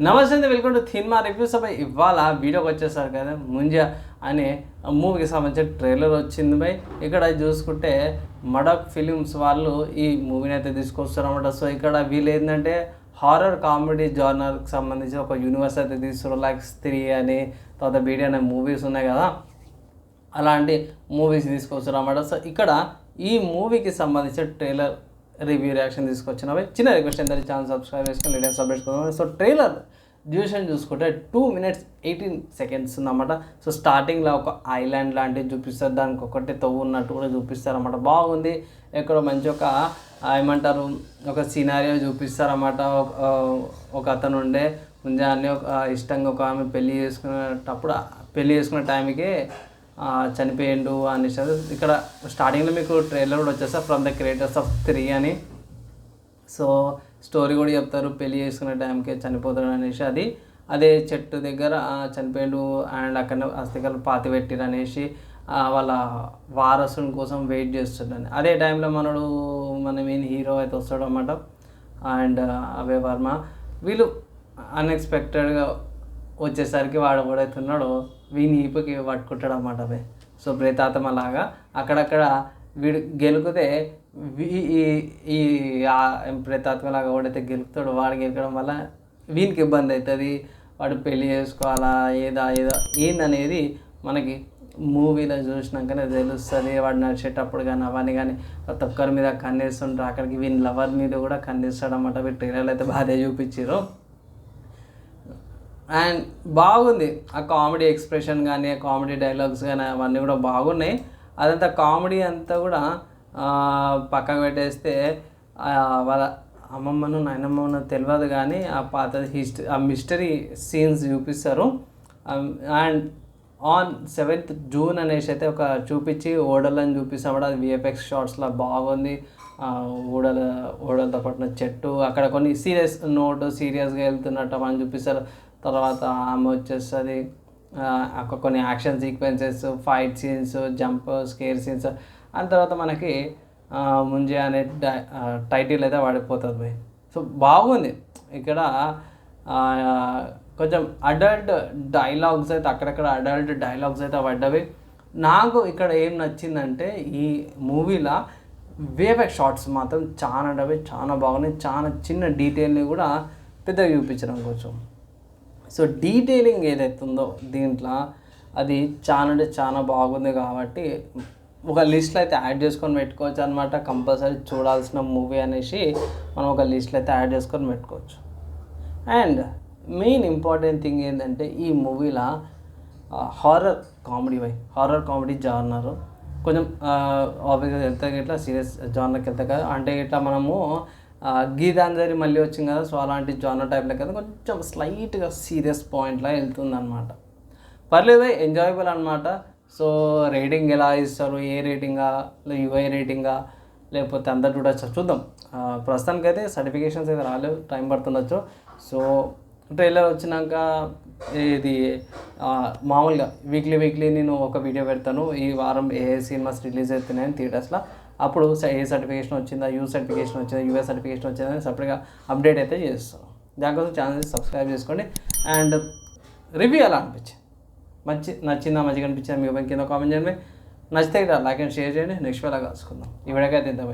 నమస్తే welcome to cinema reviews అబ్బాయి ఇవాళ వీడియోకి వచ్చేసారు కదా ముంజా అనే మూవీకి సంబంధించిన ట్రైలర్ వచ్చింది బై ఇక్కడ చూసుకుంటే మడక్ ఫిలిమ్స్ వాళ్ళు ఈ మూవీని అయితే తీసుకొస్తారన్నమాట సో ఇక్కడ వీళ్ళు ఏంటంటే హారర్ కామెడీ జానర్కి సంబంధించి ఒక యూనివర్స్ అయితే తీస్తారు లైక్ స్త్రీ అని తర్వాత బీడీ అనే మూవీస్ ఉన్నాయి కదా. అలాంటి మూవీస్ తీసుకొస్తారు అన్నమాట సో ఇక్కడ ఈ మూవీకి సంబంధించిన ట్రైలర్ రివ్యూ రియాక్షన్ తీసుకొచ్చినవి. చిన్న రిక్వెస్ట్ అందరి ఛానల్ సబ్స్క్రైబ్ చేసుకొని లేటెస్ట్ అప్డేట్స్ కోసం సో ట్రైలర్ డ్యూరేషన్ చూసుకుంటే టూ మినిట్స్ ఎయిటీన్ సెకండ్స్ ఉందన్నమాట సో స్టార్టింగ్లో ఒక ఐలాండ్ లాంటివి చూపిస్తారు. దానికి ఒకటి తవ్వు ఉన్నట్టు కూడా చూపిస్తారన్నమాట. బాగుంది. ఎక్కడో మంచి ఒక ఏమంటారు ఒక సినారియో చూపిస్తారన్నమాట. ఒక- ఒక అతను ఉండే ముందే అన్నీ ఒక ఇష్టంగా ఒక ఆమె పెళ్ళి చేసుకునేటప్పుడు పెళ్ళి చేసుకునే టైంకి చనిపోయిండు అనేసి అది ఇక్కడ స్టార్టింగ్లో మీకు ట్రైలర్ కూడా వచ్చేస్తా from the creators of three అని. సో స్టోరీ కూడా చెప్తారు పెళ్ళి చేసుకునే టైంకి చనిపోతాడు అనేసి. అది అదే చెట్టు దగ్గర చనిపోయిండు అండ్ అక్కడ అస్థికలు పాతి పెట్టిరు అనేసి వాళ్ళ వారసుని కోసం వెయిట్ చేస్తుండని. అదే టైంలో మనడు మన మెయిన్ హీరో అయితే వస్తాడు అన్నమాట. అండ్ అభయ్ వర్మ. వీళ్ళు అన్ఎక్స్పెక్టెడ్గా వచ్చేసరికి వాడు ఎవడైతున్నాడో వీని ఈపుకి పట్టుకుంటాడు అన్నమాట అవి. సో ప్రేతాత్మ లాగా అక్కడక్కడ వీడు గెలికితే వీ- ఈ ఈ ప్రేతాత్మ లాగా ఎవడైతే గెలుపుతాడో వాడు గెలకడం వల్ల వీనికి ఇబ్బంది అవుతుంది. వాడు పెళ్ళి చేసుకోవాలా ఏదా ఏదో ఏందనేది మనకి మూవీలో చూసినాకనే తెలుస్తుంది. వాడు నడిచేటప్పుడు కానీ అవన్నీ కానీ ప్రతి ఒక్కరి మీద కన్నేస్తుంటారు అక్కడికి వీని లవర్ మీద కూడా కన్నేస్తాడు అన్నమాట వీటి ట్రైలర్లు అయితే బాగా చూపించారు అండ్ బాగుంది. ఆ కామెడీ ఎక్స్ప్రెషన్ కానీ ఆ కామెడీ డైలాగ్స్ కానీ అవన్నీ కూడా బాగున్నాయి. అదంతా కామెడీ అంతా కూడా పక్కన పక్కకు పెట్టేస్తే వాళ్ళ అమ్మమ్మను నాయనమ్మను తెలియదు కానీ ఆ పాత హిస్టరీ ఆ మిస్టరీ సీన్స్ చూపిస్తారు. అండ్ ఆన్ సెవెంత్ జూన్ అనేసి అయితే ఒక చూపించి ఓడలని చూపిస్తాం కూడా. అది విఎఫ్ఎక్స్ షార్ట్స్లో బాగుంది. ఓడల ఓడలతో పట్టిన చెట్టు. అక్కడ కొన్ని సీరియస్ నోట్ సీరియస్గా వెళ్తున్నట్టు అని చూపిస్తారు. తర్వాత ఆమె వచ్చేస్తుంది అక్కడ కొన్ని action sequences fight scenes jump scare scenes ఆ తర్వాత మనకి ముంజే అనే డై- టైటిల్ అయితే వాడిపోతుంది సో బాగుంది. ఇక్కడ కొంచెం అడల్ట్ డైలాగ్స్ అయితే అక్కడక్కడ అడల్ట్ డైలాగ్స్ అయితే పడ్డవి. నాకు ఇక్కడ ఏం నచ్చిందంటే ఈ మూవీలో వేవెక్ షార్ట్స్ మాత్రం చాలా అంటే చాలా బాగున్నాయి. చాలా చిన్న డీటెయిల్ని కూడా పెద్దగా చూపించడం కొంచెం సో డీటెయిలింగ్ ఏదైతే ఉందో దీంట్లో అది చాలా అంటే చాలా బాగుంది కాబట్టి ఒక లిస్ట్లో అయితే యాడ్ చేసుకొని పెట్టుకోవచ్చు అనమాట కంపల్సరీ చూడాల్సిన మూవీ అనేసి మనం ఒక లిస్ట్లో అయితే యాడ్ చేసుకొని పెట్టుకోవచ్చు. అండ్ మెయిన్ ఇంపార్టెంట్ థింగ్ ఏంటంటే ఈ మూవీలో horror comedy why horror comedy genre కొంచెం ఆబ్వియస్గా వెళ్తే ఇట్లా సీరియస్ జానర్కి వెళ్తే కదా అంటే ఇట్లా మనము గీతాంజలి మళ్ళీ వచ్చింది కదా సో అలాంటి జానర్ టైప్లో కదా కొంచెం స్లైట్గా సీరియస్ పాయింట్లో వెళ్తుంది అనమాట పర్లేదు ఎంజాయబుల్ అనమాట సో రేటింగ్ ఎలా ఇస్తారు ఏ రేటింగా యుఐ రేటింగా లేకపోతే అందరు చూడొచ్చు చూద్దాం. ప్రస్తుతానికైతే సర్టిఫికేషన్స్ అయితే రాలేవు టైం పడుతుండొచ్చు. సో ట్రైలర్ వచ్చినాక ఇది మామూలుగా వీక్లీ వీక్లీ నేను ఒక వీడియో పెడతాను. ఈ వారం ఏ సినిమాస్ రిలీజ్ అవుతున్నాయని థియేటర్స్లో అప్పుడు ఏ సర్టిఫికేషన్ వచ్చిందా యూ సర్టిఫికేషన్ వచ్చిందా యూఎస్ సర్టిఫికేషన్ వచ్చిందా అని సపరేట్గా అప్డేట్ అయితే చేస్తాం. దానికోసం ఛానల్ సబ్స్క్రైబ్ చేసుకోండి. అండ్ రివ్యూ ఎలా అనిపించింది? మంచి నచ్చిందా మంచిగా అనిపించిందా? మీ కింద కామెంట్ చేయండి. నచ్చితే లైక్ అండ్ షేర్ చేయండి. నెక్స్ట్ వేళ కలుసుకుందాం. ఈ విడగా తిందాం